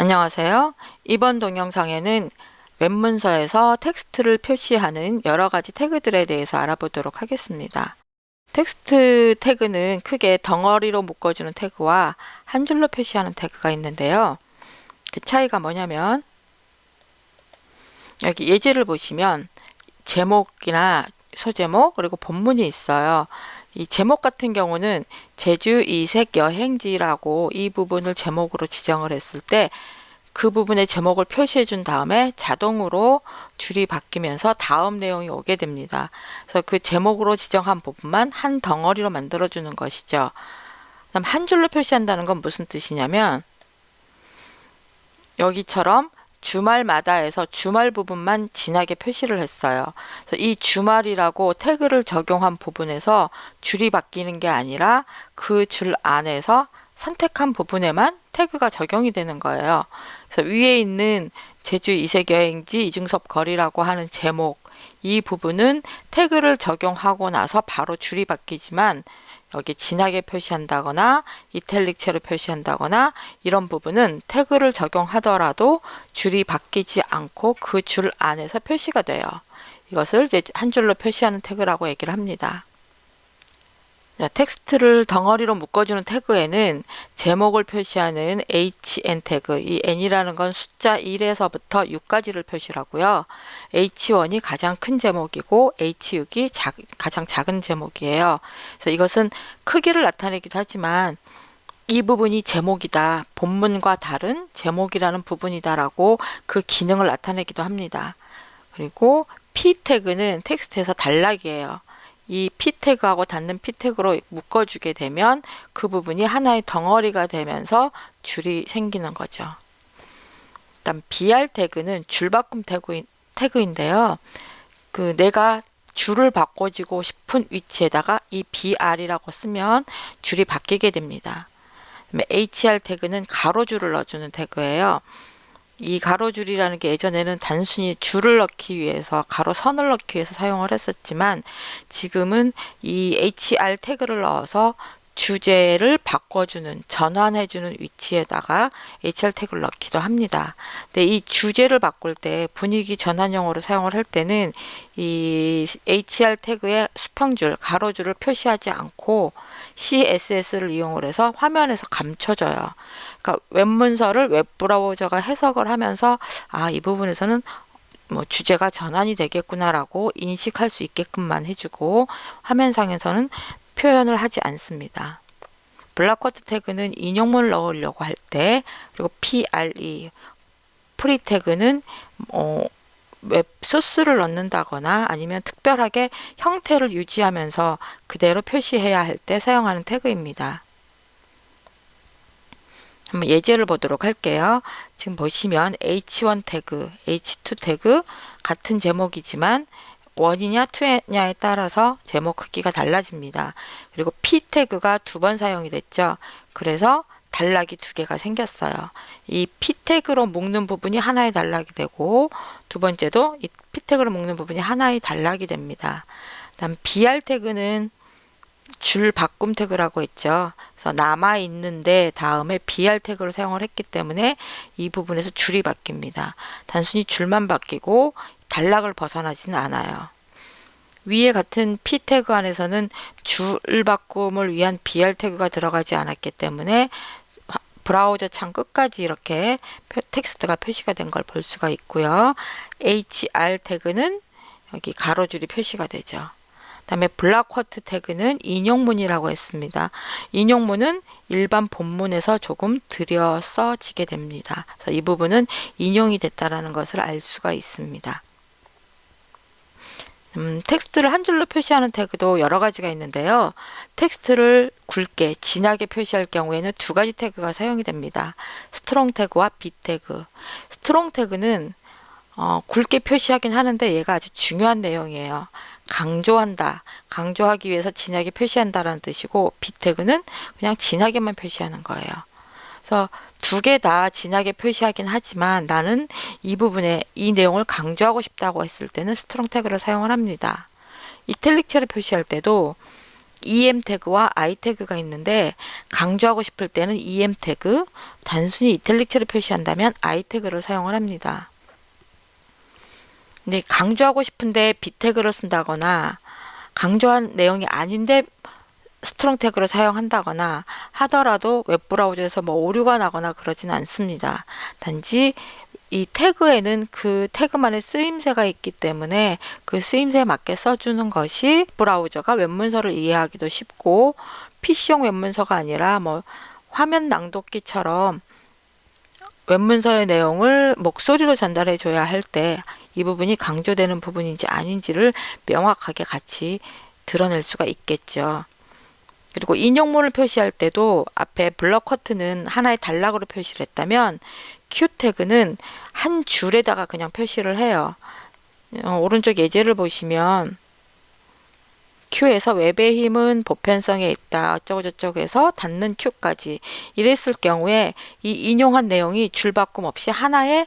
안녕하세요. 이번 동영상에는 웹문서에서 텍스트를 표시하는 여러 가지 태그들에 대해서 알아보도록 하겠습니다. 텍스트 태그는 크게 덩어리로 묶어주는 태그와 한 줄로 표시하는 태그가 있는데요. 그 차이가 뭐냐면 여기 예제를 보시면 제목이나 소제목 그리고 본문이 있어요. 이 제목 같은 경우는 제주 이색 여행지라고 이 부분을 제목으로 지정을 했을 때 그 부분의 제목을 표시해 준 다음에 자동으로 줄이 바뀌면서 다음 내용이 오게 됩니다. 그래서 그 제목으로 지정한 부분만 한 덩어리로 만들어 주는 것이죠. 그다음 한 줄로 표시한다는 건 무슨 뜻이냐면 여기처럼 주말마다에서 주말 부분만 진하게 표시를 했어요. 이 주말이라고 태그를 적용한 부분에서 줄이 바뀌는 게 아니라 그 줄 안에서 선택한 부분에만 태그가 적용이 되는 거예요. 그래서 위에 있는 제주 이색 여행지 이중섭 거리라고 하는 제목 이 부분은 태그를 적용하고 나서 바로 줄이 바뀌지만 여기 진하게 표시한다거나 이탈릭체로 표시한다거나 이런 부분은 태그를 적용하더라도 줄이 바뀌지 않고 그 줄 안에서 표시가 돼요. 이것을 이제 한 줄로 표시하는 태그라고 얘기를 합니다. 자, 텍스트를 덩어리로 묶어주는 태그에는 제목을 표시하는 hn 태그, 이 n이라는 건 숫자 1에서부터 6까지를 표시하고요. h1이 가장 큰 제목이고 h6이 작, 가장 작은 제목이에요. 그래서 이것은 크기를 나타내기도 하지만 이 부분이 제목이다. 본문과 다른 제목이라는 부분이다라고 그 기능을 나타내기도 합니다. 그리고 p 태그는 텍스트에서 단락이에요. 이 p 태그하고 닿는 p 태그로 묶어주게 되면 그 부분이 하나의 덩어리가 되면서 줄이 생기는 거죠. 일단 br 태그는 줄바꿈 태그, 태그인데요. 그 내가 줄을 바꿔주고 싶은 위치에다가 이 br이라고 쓰면 줄이 바뀌게 됩니다. hr 태그는 가로줄을 넣어주는 태그예요. 이 가로줄이라는 게 예전에는 단순히 줄을 넣기 위해서 가로선을 넣기 위해서 사용을 했었지만 지금은 이 hr 태그를 넣어서 주제를 바꿔주는 전환해주는 위치에다가 hr 태그를 넣기도 합니다. 근데 이 주제를 바꿀 때 분위기 전환용으로 사용을 할 때는 이 hr 태그의 수평줄 가로줄을 표시하지 않고 CSS를 이용을 해서 화면에서 감춰져요. 그러니까 웹문서를 웹브라우저가 해석을 하면서 아, 이 부분에서는 뭐 주제가 전환이 되겠구나라고 인식할 수 있게끔만 해주고 화면상에서는 표현을 하지 않습니다. 블락쿼트 태그는 인용문을 넣으려고 할 때 그리고 PRE 프리 태그는 어, 웹 소스를 넣는다거나 아니면 특별하게 형태를 유지하면서 그대로 표시해야 할 때 사용하는 태그입니다. 한번 예제를 보도록 할게요. 지금 보시면 H1 태그, H2 태그 같은 제목이지만 원이냐 투냐에 따라서 제목 크기가 달라집니다. 그리고 P 태그가 두 번 사용이 됐죠. 그래서 단락이 두 개가 생겼어요. 이 P 태그로 묶는 부분이 하나의 단락이 되고 두 번째도 이 P 태그로 묶는 부분이 하나의 단락이 됩니다. 다음 BR 태그는 줄 바꿈 태그라고 했죠. 그래서 남아 있는데 다음에 BR 태그를 사용을 했기 때문에 이 부분에서 줄이 바뀝니다. 단순히 줄만 바뀌고 단락을 벗어나지는 않아요. 위에 같은 P 태그 안에서는 줄 바꿈을 위한 BR 태그가 들어가지 않았기 때문에 브라우저 창 끝까지 이렇게 텍스트가 표시가 된 걸 볼 수가 있고요. HR 태그는 여기 가로줄이 표시가 되죠. 다음에 블락쿼트 태그는 인용문이라고 했습니다. 인용문은 일반 본문에서 조금 들여 써지게 됩니다. 그래서 이 부분은 인용이 됐다라는 것을 알 수가 있습니다. 음, 텍스트를 한 줄로 표시하는 태그도 여러 가지가 있는데요. 텍스트를 굵게, 진하게 표시할 경우에는 두 가지 태그가 사용이 됩니다. 스트롱 태그와 비 태그. 스트롱 태그는 어, 굵게 표시하긴 하는데 얘가 아주 중요한 내용이에요. 강조한다. 강조하기 위해서 진하게 표시한다라는 뜻이고 비 태그는 그냥 진하게만 표시하는 거예요. 그래서 두 개 다 진하게 표시하긴 하지만 나는 이 부분에 이 내용을 강조하고 싶다고 했을 때는 스트롱 태그를 사용을 합니다. 이탈릭체를 표시할 때도 EM 태그와 I 태그가 있는데 강조하고 싶을 때는 EM 태그, 단순히 이탈릭체로 표시한다면 I 태그를 사용을 합니다. 근데 강조하고 싶은데 B 태그를 쓴다거나 강조한 내용이 아닌데 스트롱 태그를 사용한다거나 하더라도 웹브라우저에서 뭐 오류가 나거나 그러진 않습니다. 단지 이 태그에는 그 태그만의 쓰임새가 있기 때문에 그 쓰임새에 맞게 써주는 것이 브라우저가 웹문서를 이해하기도 쉽고 PC용 웹문서가 아니라 뭐 화면 낭독기처럼 웹문서의 내용을 목소리로 전달해 줘야 할 때 이 부분이 강조되는 부분인지 아닌지를 명확하게 같이 드러낼 수가 있겠죠. 그리고 인용문을 표시할 때도 앞에 블럭 커트는 하나의 단락으로 표시를 했다면 q 태그는 한 줄에다가 그냥 표시를 해요. 어, 오른쪽 예제를 보시면 Q에서 웹의 힘은 보편성에 있다. 어쩌고저쩌고 해서 닫는 Q까지 이랬을 경우에 이 인용한 내용이 줄바꿈 없이 하나의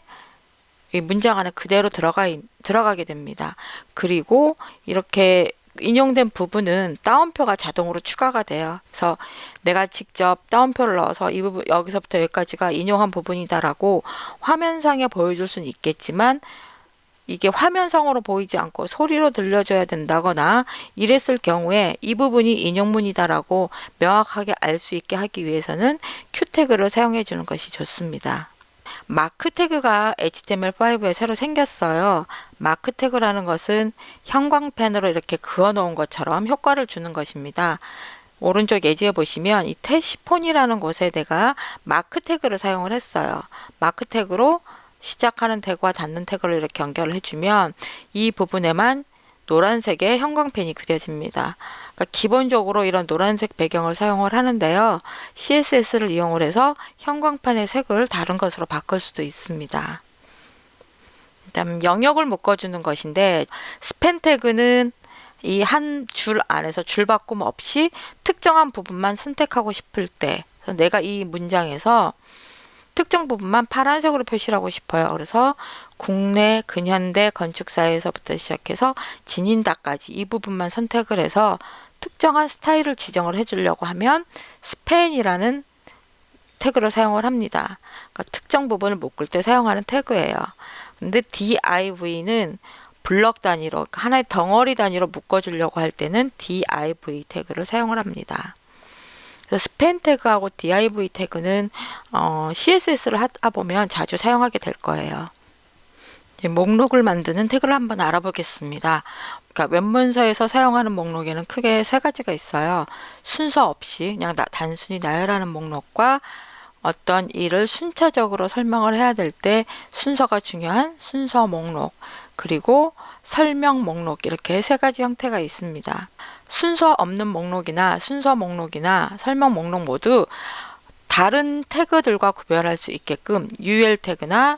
이 문장 안에 그대로 들어가, 들어가게 됩니다. 그리고 이렇게 인용된 부분은 따옴표가 자동으로 추가가 돼요. 그래서 내가 직접 따옴표를 넣어서 이 부분 여기서부터 여기까지가 인용한 부분이다라고 화면상에 보여줄 수는 있겠지만 이게 화면상으로 보이지 않고 소리로 들려줘야 된다거나 이랬을 경우에 이 부분이 인용문이다라고 명확하게 알 수 있게 하기 위해서는 q 태그를 사용해 주는 것이 좋습니다. 마크 태그가 HTML5에 새로 생겼어요. 마크 태그라는 것은 형광펜으로 이렇게 그어 놓은 것처럼 효과를 주는 것입니다. 오른쪽 예지에 보시면 이 태시폰이라는 곳에 내가 마크 태그를 사용을 했어요. 마크 태그로 시작하는 태그와 닫는 태그를 이렇게 연결을 해주면 이 부분에만 노란색의 형광펜이 그려집니다. 그러니까 기본적으로 이런 노란색 배경을 사용을 하는데요. CSS를 이용을 해서 형광펜의 색을 다른 것으로 바꿀 수도 있습니다. 그다음 영역을 묶어주는 것인데 스팬 태그는 이 한 줄 안에서 줄 바꿈 없이 특정한 부분만 선택하고 싶을 때 내가 이 문장에서 특정 부분만 파란색으로 표시를 하고 싶어요. 그래서 국내 근현대 건축사에서부터 시작해서 진인다까지 이 부분만 선택을 해서 특정한 스타일을 지정을 해주려고 하면 스팬이라는 태그를 사용을 합니다. 그러니까 특정 부분을 묶을 때 사용하는 태그예요. 근데 div는 블럭 단위로 하나의 덩어리 단위로 묶어주려고 할 때는 div 태그를 사용을 합니다. 스팬 태그하고 div 태그는 어, CSS를 하다 보면 자주 사용하게 될 거예요. 목록을 만드는 태그를 한번 알아보겠습니다. 그러니까 웹문서에서 사용하는 목록에는 크게 세 가지가 있어요. 순서 없이 그냥 나, 단순히 나열하는 목록과 어떤 일을 순차적으로 설명을 해야 될 때 순서가 중요한 순서 목록 그리고 설명 목록 이렇게 세 가지 형태가 있습니다. 순서 없는 목록이나 순서 목록이나 설명 목록 모두 다른 태그들과 구별할 수 있게끔 UL 태그나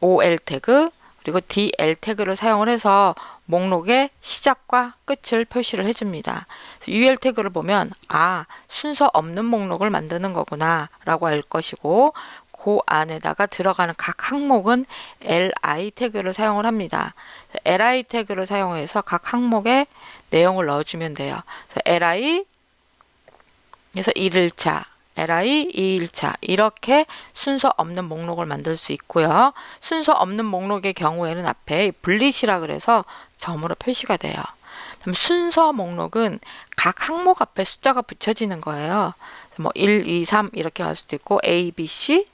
OL 태그 그리고 DL 태그를 사용을 해서 목록의 시작과 끝을 표시를 해줍니다. UL 태그를 보면 아 순서 없는 목록을 만드는 거구나 라고 알 것이고 그 안에다가 들어가는 각 항목은 li 태그를 사용을 합니다. li 태그를 사용해서 각 항목에 내용을 넣어주면 돼요. li 그래서 1일차, li 2일차 이렇게 순서 없는 목록을 만들 수 있고요. 순서 없는 목록의 경우에는 앞에 블릿이라 그래서 점으로 표시가 돼요. 그럼 순서 목록은 각 항목 앞에 숫자가 붙여지는 거예요. 뭐 1, 2, 3 이렇게 할 수도 있고 A, B, C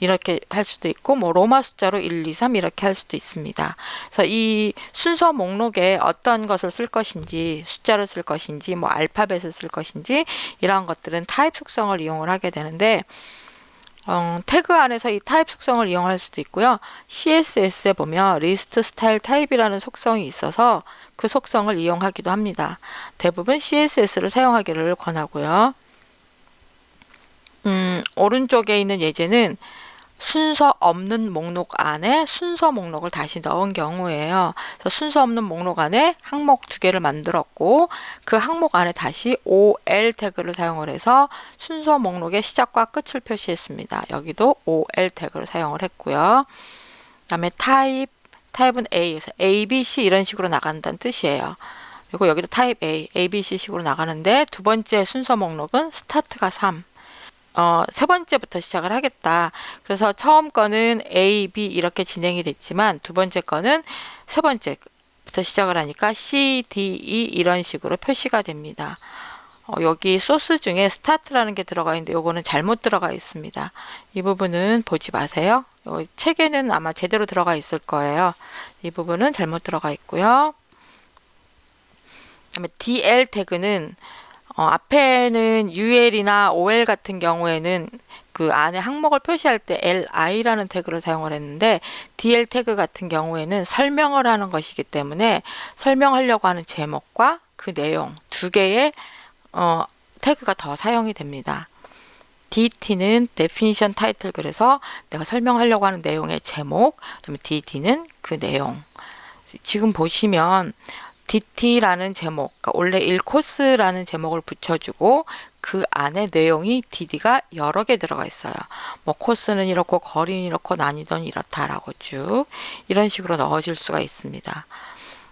이렇게 할 수도 있고 뭐 로마 숫자로 1, 2, 3 이렇게 할 수도 있습니다. 그래서 이 순서 목록에 어떤 것을 쓸 것인지 숫자를 쓸 것인지 뭐 알파벳을 쓸 것인지 이러한 것들은 타입 속성을 이용을 하게 되는데 어, 태그 안에서 이 타입 속성을 이용할 수도 있고요. CSS에 보면 리스트 스타일 타입이라는 속성이 있어서 그 속성을 이용하기도 합니다. 대부분 CSS를 사용하기를 권하고요. 음, 오른쪽에 있는 예제는 순서 없는 목록 안에 순서 목록을 다시 넣은 경우에요. 그래서 순서 없는 목록 안에 항목 두 개를 만들었고 그 항목 안에 다시 OL 태그를 사용을 해서 순서 목록의 시작과 끝을 표시했습니다. 여기도 OL 태그를 사용을 했고요. 그다음에 타입 타입은 A에서 A, B, C 이런 식으로 나간다는 뜻이에요. 그리고 여기도 타입 A, A, B, C 식으로 나가는데 두 번째 순서 목록은 스타트가 3. 어, 세 번째부터 시작을 하겠다. 그래서 처음 거는 A, B 이렇게 진행이 됐지만 두 번째 거는 세 번째부터 시작을 하니까 C, D, E 이런 식으로 표시가 됩니다. 어, 여기 소스 중에 스타트라는 게 들어가 있는데 요거는 잘못 들어가 있습니다. 이 부분은 보지 마세요. 요 책에는 아마 제대로 들어가 있을 거예요. 이 부분은 잘못 들어가 있고요. 그다음에 DL 태그는 어, 앞에는 UL이나 OL 같은 경우에는 그 안에 항목을 표시할 때 LI라는 태그를 사용을 했는데 DL 태그 같은 경우에는 설명을 하는 것이기 때문에 설명하려고 하는 제목과 그 내용 두 개의 어, 태그가 더 사용이 됩니다. DT는 definition title 그래서 내가 설명하려고 하는 내용의 제목, 그다음에 DD는 그 내용. 지금 보시면 DT라는 제목, 그러니까 원래 1코스라는 제목을 붙여주고 그 안에 내용이 DD가 여러 개 들어가 있어요. 뭐 코스는 이렇고 거리는 이렇고 난이도는 이렇다라고 쭉 이런 식으로 넣어줄 수가 있습니다.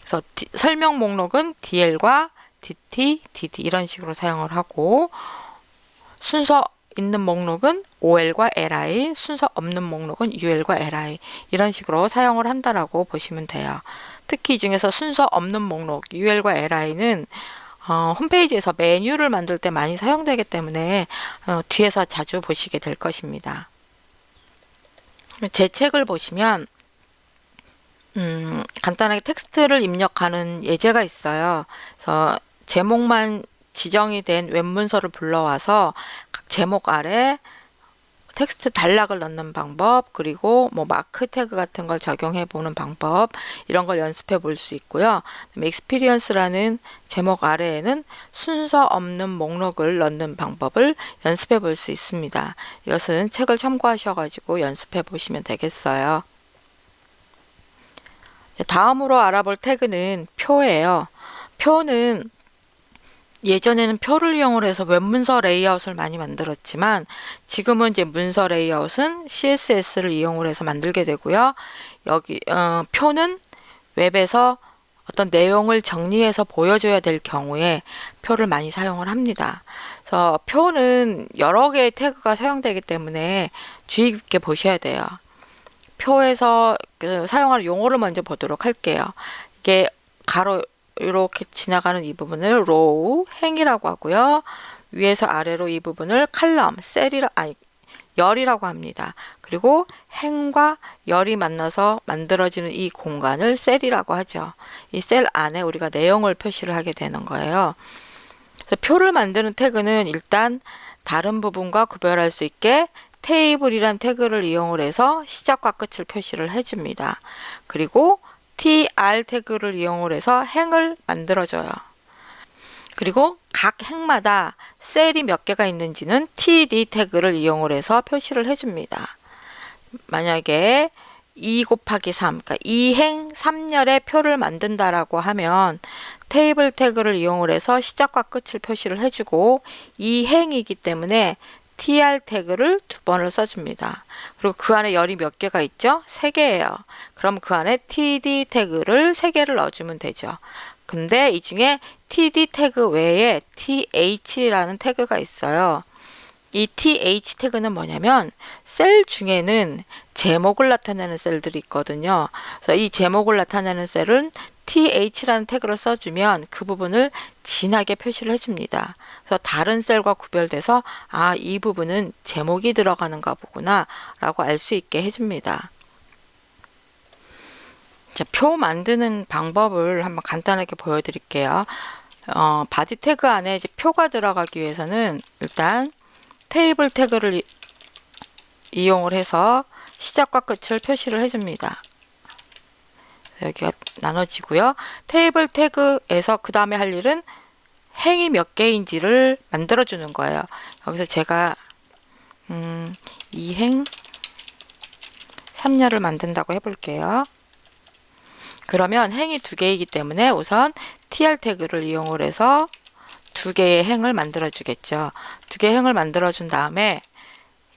그래서 디, 설명 목록은 DL과 DT, DD 이런 식으로 사용을 하고 순서 있는 목록은 OL과 LI, 순서 없는 목록은 UL과 LI 이런 식으로 사용을 한다라고 보시면 돼요. 특히 이 중에서 순서 없는 목록 UL과 LI는 어, 홈페이지에서 메뉴를 만들 때 많이 사용되기 때문에 어, 뒤에서 자주 보시게 될 것입니다. 제 책을 보시면 음, 간단하게 텍스트를 입력하는 예제가 있어요. 그래서 제목만 지정이 된 웹문서를 불러와서 각 제목 아래 텍스트 단락을 넣는 방법 그리고 뭐 마크 태그 같은 걸 적용해 보는 방법 이런 걸 연습해 볼 수 있고요. 익스피리언스라는 제목 아래에는 순서 없는 목록을 넣는 방법을 연습해 볼 수 있습니다. 이것은 책을 참고하셔 가지고 연습해 보시면 되겠어요. 다음으로 알아볼 태그는 표예요. 표는 예전에는 표를 이용을 해서 웹문서 레이아웃을 많이 만들었지만 지금은 이제 문서 레이아웃은 CSS를 이용을 해서 만들게 되고요. 여기 어, 표는 웹에서 어떤 내용을 정리해서 보여줘야 될 경우에 표를 많이 사용을 합니다. 그래서 표는 여러 개의 태그가 사용되기 때문에 주의 깊게 보셔야 돼요. 표에서 그 사용하는 용어를 먼저 보도록 할게요. 이게 가로 이렇게 지나가는 이 부분을 로우, 행이라고 하고요. 위에서 아래로 이 부분을 칼럼, 셀이라 아니 열이라고 합니다. 그리고 행과 열이 만나서 만들어지는 이 공간을 셀이라고 하죠. 이 셀 안에 우리가 내용을 표시를 하게 되는 거예요. 그래서 표를 만드는 태그는 일단 다른 부분과 구별할 수 있게 테이블이란 태그를 이용을 해서 시작과 끝을 표시를 해줍니다. 그리고 tr 태그를 이용을 해서 행을 만들어줘요. 그리고 각 행마다 셀이 몇 개가 있는지는 td 태그를 이용을 해서 표시를 해줍니다. 만약에 2 곱하기 3, 그러니까 2행 3열의 표를 만든다라고 하면 테이블 태그를 이용을 해서 시작과 끝을 표시를 해주고 2행이기 때문에 tr 태그를 두 번을 써줍니다. 그리고 그 안에 열이 몇 개가 있죠? 세 개예요. 그럼 그 안에 td 태그를 세 개를 넣어주면 되죠. 근데 이 중에 td 태그 외에 th라는 태그가 있어요. 이 th 태그는 뭐냐면 셀 중에는 제목을 나타내는 셀들이 있거든요. 그래서 이 제목을 나타내는 셀은 th라는 태그를 써주면 그 부분을 진하게 표시를 해줍니다. 그래서 다른 셀과 구별돼서 아, 이 부분은 제목이 들어가는가 보구나 라고 알 수 있게 해줍니다. 자, 표 만드는 방법을 한번 간단하게 보여드릴게요. 어, 바디 태그 안에 이제 표가 들어가기 위해서는 일단 테이블 태그를 이, 이용을 해서 시작과 끝을 표시를 해줍니다. 여기가 나눠지고요. 테이블 태그에서 그 다음에 할 일은 행이 몇 개인지를 만들어주는 거예요. 여기서 제가 음, 이행 3녀를 만든다고 해볼게요. 그러면 행이 두 개이기 때문에 우선 tr 태그를 이용을 해서 두 개의 행을 만들어 주겠죠. 두 개의 행을 만들어 준 다음에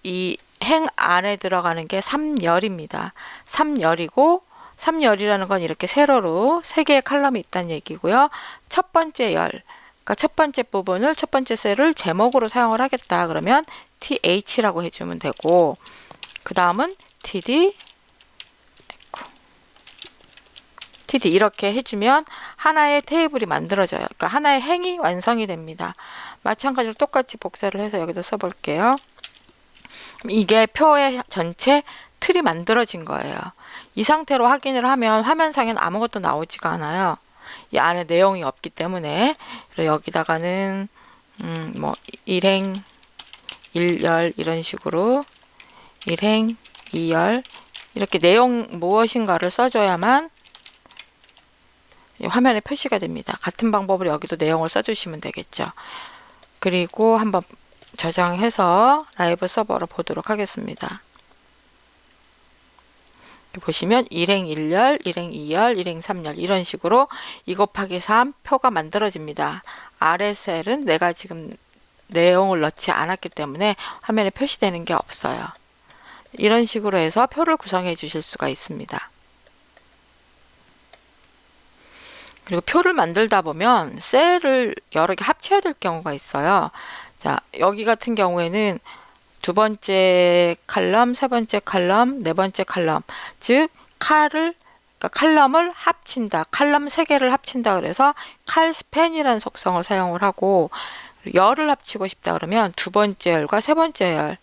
이 행 안에 들어가는 게 3열입니다. 3열이고 3열이라는 건 이렇게 세로로 세 개의 칼럼이 있다는 얘기고요. 첫 번째 열, 그러니까 첫 번째 부분을 첫 번째 셀을 제목으로 사용을 하겠다. 그러면 TH라고 해주면 되고 그 다음은 TD. TD 이렇게 해주면 하나의 테이블이 만들어져요. 그러니까 하나의 행이 완성이 됩니다. 마찬가지로 똑같이 복사를 해서 여기도 써볼게요. 이게 표의 전체 틀이 만들어진 거예요. 이 상태로 확인을 하면 화면상에는 아무것도 나오지가 않아요. 이 안에 내용이 없기 때문에 여기다가는 음, 뭐 일행, 일열 이런 식으로 일행, 이열 이렇게 내용 무엇인가를 써줘야만 이 화면에 표시가 됩니다. 같은 방법으로 여기도 내용을 써주시면 되겠죠. 그리고 한번 저장해서 라이브 서버로 보도록 하겠습니다. 보시면 일행 1열, 일행 2열, 일행 3열 이런 식으로 2 곱하기 3 표가 만들어집니다. 아래 셀은 내가 지금 내용을 넣지 않았기 때문에 화면에 표시되는 게 없어요. 이런 식으로 해서 표를 구성해 주실 수가 있습니다. 그리고 표를 만들다 보면 셀을 여러 개 합쳐야 될 경우가 있어요. 자, 여기 같은 경우에는 두 번째 칼럼, 세 번째 칼럼, 네 번째 칼럼. 즉, 칼을, 그러니까 칼럼을 합친다. 칼럼 세 개를 합친다. 그래서 칼 스팬이라는 속성을 사용을 하고, 열을 합치고 싶다 그러면 두 번째 열과 세 번째 열.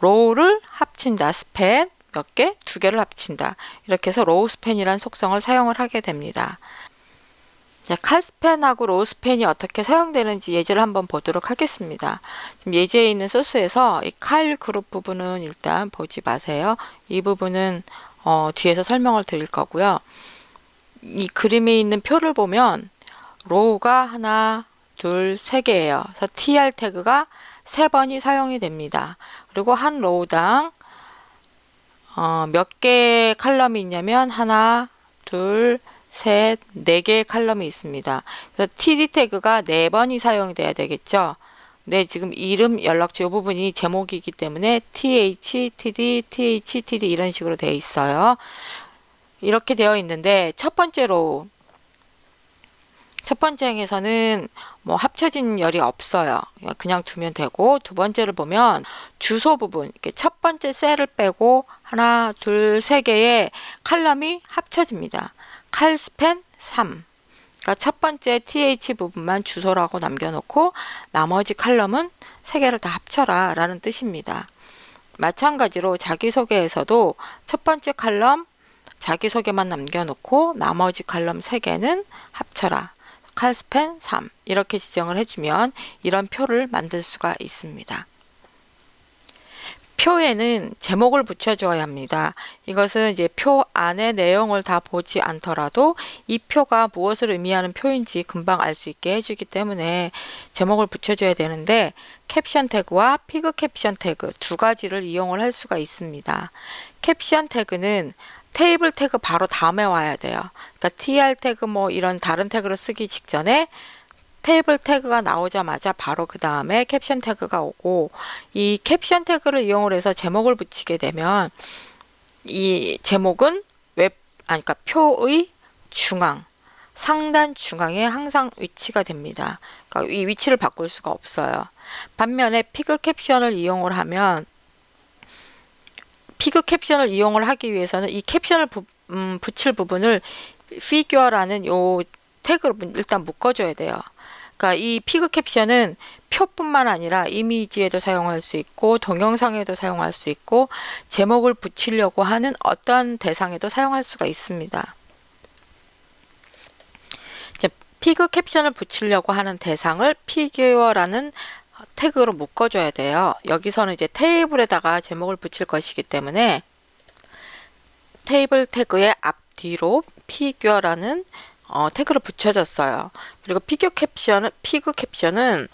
로우를 합친다. 스팬 몇 개? 두 개를 합친다. 이렇게 해서 로우 스팬이라는 속성을 사용을 하게 됩니다. 자, 칼스펜하고 로스펜이 어떻게 사용되는지 예제를 한번 보도록 하겠습니다. 지금 예제에 있는 소스에서 이 칼 그룹 부분은 일단 보지 마세요. 이 부분은 어, 뒤에서 설명을 드릴 거고요. 이 그림에 있는 표를 보면 로우가 하나, 둘, 세 개예요. 그래서 tr 태그가 세 번이 사용이 됩니다. 그리고 한 로우당 어, 몇 개의 칼럼이 있냐면 하나, 둘, 셋, 네 개의 칼럼이 있습니다. 그래서 td 태그가 네 번이 사용이 돼야 되겠죠. 네, 지금 이름, 연락처 이 부분이 제목이기 때문에 th, td, th, td 이런 식으로 되어 있어요. 이렇게 되어 있는데 첫 번째로 첫 번째 행에서는 뭐 합쳐진 열이 없어요. 그냥 두면 되고 두 번째를 보면 주소 부분 이렇게 첫 번째 셀을 빼고 하나, 둘, 세 개의 칼럼이 합쳐집니다. 칼스펜 3. 그러니까 첫 번째 th 부분만 주소라고 남겨놓고 나머지 칼럼은 세 개를 다 합쳐라 라는 뜻입니다. 마찬가지로 자기소개에서도 첫 번째 칼럼 자기소개만 남겨놓고 나머지 칼럼 세 개는 합쳐라. 칼스펜 3 이렇게 지정을 해주면 이런 표를 만들 수가 있습니다. 표에는 제목을 붙여줘야 합니다. 이것은 이제 표 안에 내용을 다 보지 않더라도 이 표가 무엇을 의미하는 표인지 금방 알 수 있게 해주기 때문에 제목을 붙여줘야 되는데 캡션 태그와 피그 캡션 태그 두 가지를 이용을 할 수가 있습니다. 캡션 태그는 테이블 태그 바로 다음에 와야 돼요. 그러니까 tr 태그 뭐 이런 다른 태그를 쓰기 직전에 테이블 태그가 나오자마자 바로 그 다음에 캡션 태그가 오고 이 캡션 태그를 이용을 해서 제목을 붙이게 되면 이 제목은 웹 아니 그러니까 표의 중앙 상단 중앙에 항상 위치가 됩니다. 그러니까 이 위치를 바꿀 수가 없어요. 반면에 피그 캡션을 이용을 하면 피그 캡션을 이용을 하기 위해서는 이 캡션을 부, 음, 붙일 부분을 figure라는 요 태그로 일단 묶어줘야 돼요. 그러니까 이 피그 캡션은 표뿐만 아니라 이미지에도 사용할 수 있고 동영상에도 사용할 수 있고 제목을 붙이려고 하는 어떤 대상에도 사용할 수가 있습니다. 피그 캡션을 붙이려고 하는 대상을 피규어라는 태그로 묶어줘야 돼요. 여기서는 이제 테이블에다가 제목을 붙일 것이기 때문에 테이블 태그의 앞뒤로 피규어라는 어, 태그를 붙여줬어요. 그리고 피규어 캡션은 피그 캡션은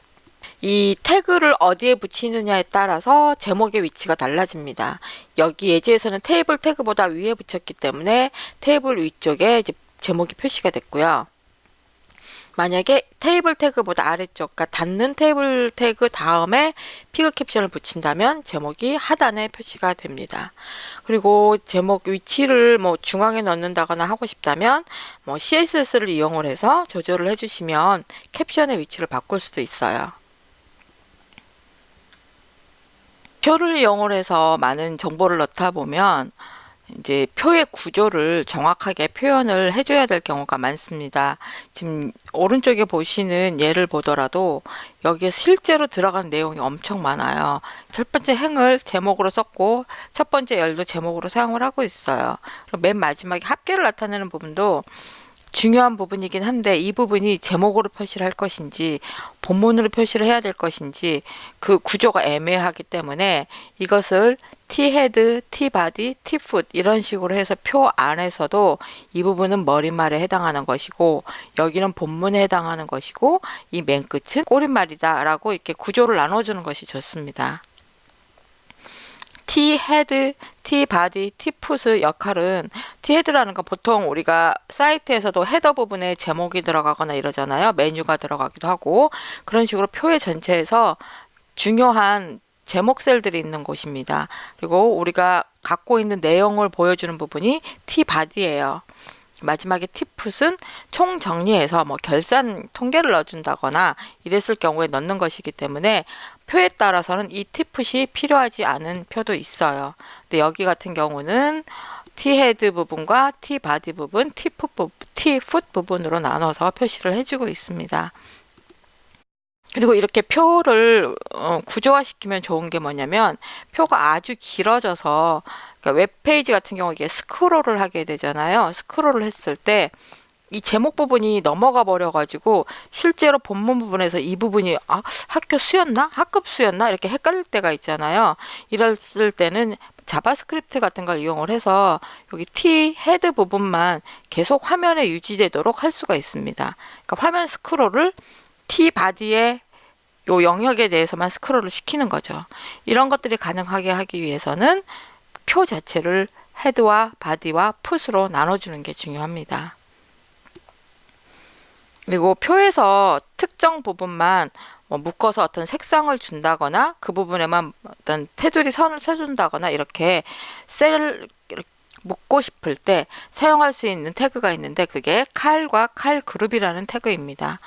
이 태그를 어디에 붙이느냐에 따라서 제목의 위치가 달라집니다. 여기 예제에서는 테이블 태그보다 위에 붙였기 때문에 테이블 위쪽에 제목이 표시가 됐고요. 만약에 테이블 태그보다 아래쪽, 그러니까 닫는 테이블 태그 다음에 피그 캡션을 붙인다면 제목이 하단에 표시가 됩니다. 그리고 제목 위치를 뭐 중앙에 넣는다거나 하고 싶다면 뭐 CSS를 이용을 해서 조절을 해주시면 캡션의 위치를 바꿀 수도 있어요. 표를 이용을 해서 많은 정보를 넣다 보면 이제 표의 구조를 정확하게 표현을 해줘야 될 경우가 많습니다. 지금 오른쪽에 보시는 예를 보더라도 여기에 실제로 들어간 내용이 엄청 많아요. 첫 번째 행을 제목으로 썼고 첫 번째 열도 제목으로 사용을 하고 있어요. 맨 마지막에 합계를 나타내는 부분도 중요한 부분이긴 한데 이 부분이 제목으로 표시를 할 것인지 본문으로 표시를 해야 될 것인지 그 구조가 애매하기 때문에 이것을 T헤드, T바디, T풋 이런 식으로 해서 표 안에서도 이 부분은 머릿말에 해당하는 것이고 여기는 본문에 해당하는 것이고 이 맨 끝은 꼬릿말이다 라고 이렇게 구조를 나눠주는 것이 좋습니다. T 헤드, T 바디, T 풋의 역할은 T 헤드라는 건 보통 우리가 사이트에서도 헤더 부분에 제목이 들어가거나 이러잖아요. 메뉴가 들어가기도 하고 그런 식으로 표의 전체에서 중요한 제목 셀들이 있는 곳입니다. 그리고 우리가 갖고 있는 내용을 보여주는 부분이 T 바디예요. 마지막에 티풋은 총 정리해서 뭐 결산 통계를 넣어준다거나 이랬을 경우에 넣는 것이기 때문에 표에 따라서는 이 티풋이 필요하지 않은 표도 있어요. 근데 여기 같은 경우는 T헤드 부분과 T바디 부분, T풋 부분으로 나눠서 표시를 해주고 있습니다. 그리고 이렇게 표를 어, 구조화시키면 좋은 게 뭐냐면 표가 아주 길어져서 그러니까 웹페이지 같은 경우 이게 스크롤을 하게 되잖아요. 스크롤을 했을 때 이 제목 부분이 넘어가 버려가지고 실제로 본문 부분에서 이 부분이 아 학교 수였나 학급 수였나 이렇게 헷갈릴 때가 있잖아요. 이랬을 때는 자바스크립트 같은 걸 이용을 해서 여기 T 헤드 부분만 계속 화면에 유지되도록 할 수가 있습니다. 그러니까 화면 스크롤을 T 바디의 요 영역에 대해서만 스크롤을 시키는 거죠. 이런 것들이 가능하게 하기 위해서는 표 자체를 헤드와 바디와 풋으로 나눠주는 게 중요합니다. 그리고 표에서 특정 부분만 뭐 묶어서 어떤 색상을 준다거나 그 부분에만 어떤 테두리 선을 쳐준다거나 이렇게 셀을 묶고 싶을 때 사용할 수 있는 태그가 있는데 그게 칼과 칼 그룹이라는 태그입니다.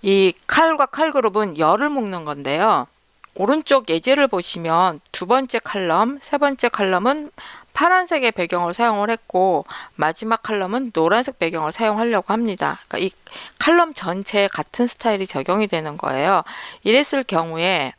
이 칼과 칼 그룹은 열을 묶는 건데요. 오른쪽 예제를 보시면 두 번째 칼럼, 세 번째 칼럼은 파란색의 배경을 사용을 했고 마지막 칼럼은 노란색 배경을 사용하려고 합니다. 그러니까 이 칼럼 전체에 같은 스타일이 적용이 되는 거예요. 이랬을 경우에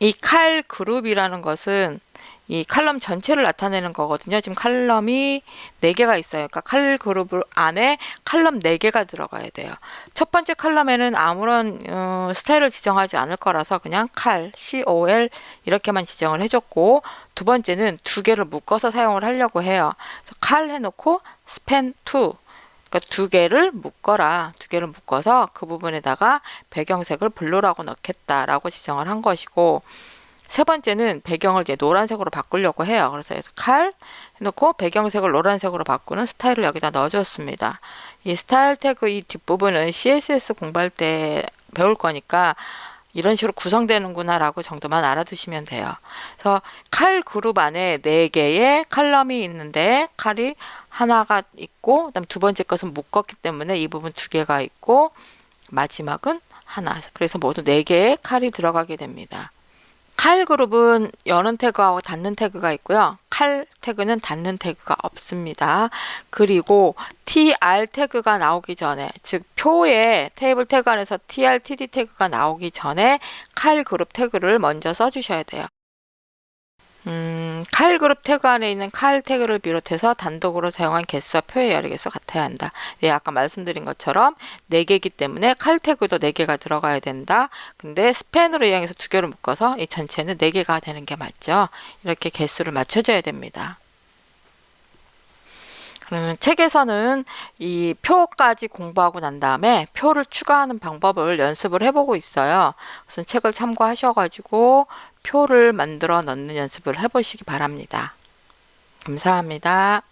이 칼 그룹이라는 것은 이 칼럼 전체를 나타내는 거거든요. 지금 칼럼이 4개가 있어요. 그러니까 칼 그룹 안에 칼럼 4개가 들어가야 돼요. 첫 번째 칼럼에는 아무런 어, 스타일을 지정하지 않을 거라서 그냥 칼, COL 이렇게만 지정을 해줬고 두 번째는 두 개를 묶어서 사용을 하려고 해요. 칼 해놓고 스팬 2 그러니까 두 개를 묶어라. 두 개를 묶어서 그 부분에다가 배경색을 블루라고 넣겠다라고 지정을 한 것이고 세 번째는 배경을 이제 노란색으로 바꾸려고 해요. 그래서 칼 해놓고 배경색을 노란색으로 바꾸는 스타일을 여기다 넣어줬습니다. 이 스타일 태그 이 뒷부분은 CSS 공부할 때 배울 거니까 이런 식으로 구성되는구나 라고 정도만 알아두시면 돼요. 그래서 칼 그룹 안에 네 개의 칼럼이 있는데 칼이 하나가 있고 그다음 두 번째 것은 묶었기 때문에 이 부분 두 개가 있고 마지막은 하나. 그래서 모두 네 개의 칼이 들어가게 됩니다. 칼 그룹은 여는 태그하고 닫는 태그가 있고요. 칼 태그는 닫는 태그가 없습니다. 그리고 tr 태그가 나오기 전에 즉 표에 테이블 태그 안에서 tr, td 태그가 나오기 전에 칼 그룹 태그를 먼저 써 주셔야 돼요. 음, 칼 그룹 태그 안에 있는 칼 태그를 비롯해서 단독으로 사용한 개수와 표의 여러 개수 같아야 한다. 네, 아까 말씀드린 것처럼 4개이기 때문에 칼 태그도 4개가 들어가야 된다. 근데 스팬으로 이용해서 두 개를 묶어서 이 전체는 4개가 되는 게 맞죠. 이렇게 개수를 맞춰줘야 됩니다. 그러면 책에서는 이 표까지 공부하고 난 다음에 표를 추가하는 방법을 연습을 해보고 있어요. 그래서 책을 참고하셔가지고 표를 만들어 넣는 연습을 해보시기 바랍니다. 감사합니다.